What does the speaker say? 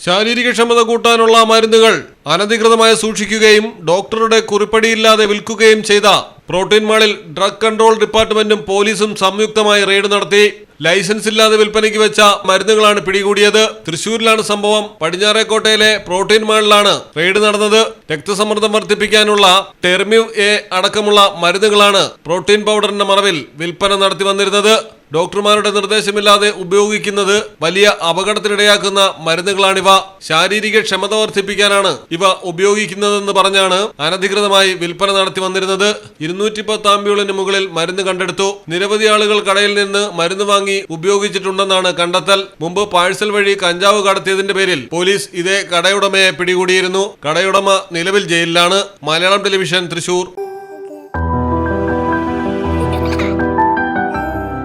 ശാരീരിക ക്ഷമത കൂട്ടാനുള്ള മരുന്നുകൾ അനധികൃതമായി സൂക്ഷിക്കുകയും ഡോക്ടറുടെ കുറിപ്പടിയില്ലാതെ വിൽക്കുകയും ചെയ്ത പ്രോട്ടീൻ മാളിൽ ഡ്രഗ് കൺട്രോൾ ഡിപ്പാർട്ട്മെന്റും പോലീസും സംയുക്തമായി റെയ്ഡ് നടത്തി. ലൈസൻസ് ഇല്ലാതെ വിൽപ്പനയ്ക്ക് വെച്ച മരുന്നുകളാണ് പിടികൂടിയത്. തൃശൂരിലാണ് സംഭവം. പടിഞ്ഞാറേക്കോട്ടയിലെ പ്രോട്ടീൻ മാളിലാണ് റെയ്ഡ് നടന്നത്. രക്തസമ്മർദ്ദം വർദ്ധിപ്പിക്കാനുള്ള ടെർമ്യൂ എ അടക്കമുള്ള മരുന്നുകളാണ് പ്രോട്ടീൻ പൗഡറിന്റെ മറവിൽ വിൽപ്പന നടത്തി വന്നിരുന്നത്. ഡോക്ടർമാരുടെ നിർദ്ദേശമില്ലാതെ ഉപയോഗിക്കുന്നത് വലിയ അപകടത്തിനിടയാക്കുന്ന മരുന്നുകളാണിവ. ശാരീരിക ക്ഷമത വർദ്ധിപ്പിക്കാനാണ് ഇവ ഉപയോഗിക്കുന്നതെന്ന് പറഞ്ഞാണ് അനധികൃതമായി വിൽപ്പന നടത്തി വന്നിരുന്നത്. ഇരുന്നൂറ്റി പത്ത് ആംബ്യൂളിന് മുകളിൽ മരുന്ന് കണ്ടെടുത്തു. നിരവധി ആളുകൾ കടയിൽ നിന്ന് മരുന്ന് വാങ്ങി ഉപയോഗിച്ചിട്ടുണ്ടെന്നാണ് കണ്ടെത്തൽ. മുമ്പ് പാഴ്സൽ വഴി കഞ്ചാവ് കടത്തിയതിന്റെ പേരിൽ പോലീസ് ഇതേ കടയുടമയെ പിടികൂടിയിരുന്നു. കടയുടമ നിലവിൽ ജയിലിലാണ്. Malayalam television Thrissur.